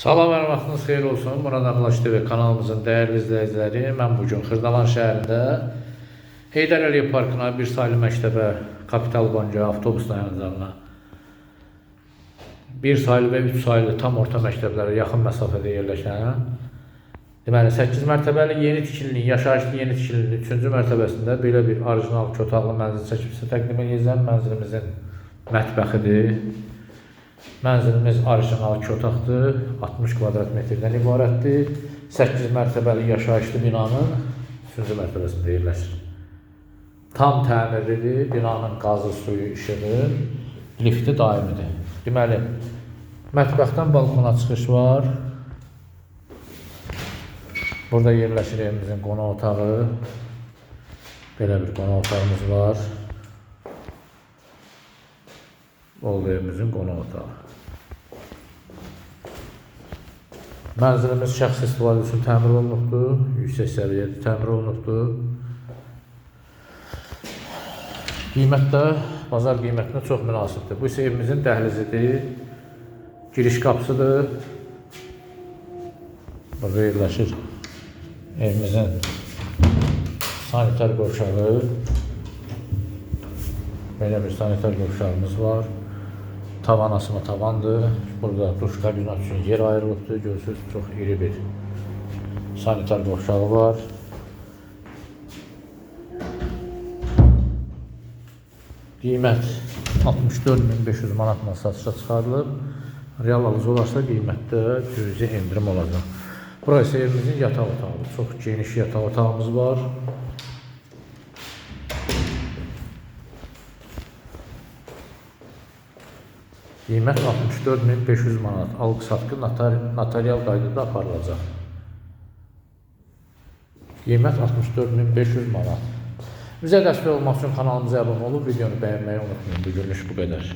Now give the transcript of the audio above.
Salam və vaxtınız xeyir olsun. Burada Flash TV kanalımızın dəyərli izləyiciləri, mən bu gün Xırdalan şəhərində Heydər Əliyev parkına, bir saylı məktəbə, Kapital Banka avtobus dayanacağına, bir saylı və üç saylı tam orta məktəblərə yaxın məsafədə yerləşən Deməli 8 mərtəbəli yeni tikilinin, yaşayışlı yeni tikilinin 3-cü mərtəbəsində belə bir orijinal kötaqlı mənzil çəkib sizə təqdim edəcəm. Mənzilimizin mətbəxidir. Mənzilimiz orijinal iki otaqdır. 60 kvadrat metrdən ibarətdir. 8 mərtəbəli yaşayışlı binanın 3-cü mərtəbəsində yerləşir. Tam təmirlidir. Binanın qazı, suyu, işığı, lifti daimidir. Deməli, mətbəxdən balkona çıxış var. Burada yerləşir evimizin qonaq otağı. Belə bir qonaq otağımız var. Oldu evimizin qonaq otağı. Mənzilimiz şəxsi istifadə üçün təmir olunubdur. Yüksək səviyyədə təmir olunubdur. Qiymət də bazar qiymətinə çox münasibdir. Bu isə evimizin dəhlizidir. Giriş qapısıdır. Burada yerləşir evimizin sanitar qovşağı. Belə bir sanitar qovşağımız var. Tavan asma tavandır. Burada duş kabina üçün yer ayrılıbdır. Görürsünüz çox iri bir sanitar qovşağı var. Qiymət 64500 manatla satışa çıxarılıb. Real alıcı olarsa qiymətdə cüzi endirim olacaq. Burası evimizin yataq otağıdır. Çox geniş yataq otağımız var. Qiymət 64500 manat. Alqı-satqı notar notarial qaydada aparılacaq. Qiymət 64500 manat. Bizə dəstək olmaq üçün kanalımıza abunə olub videonu bəyənməyi unutmayın. Bu günlük bu qədər.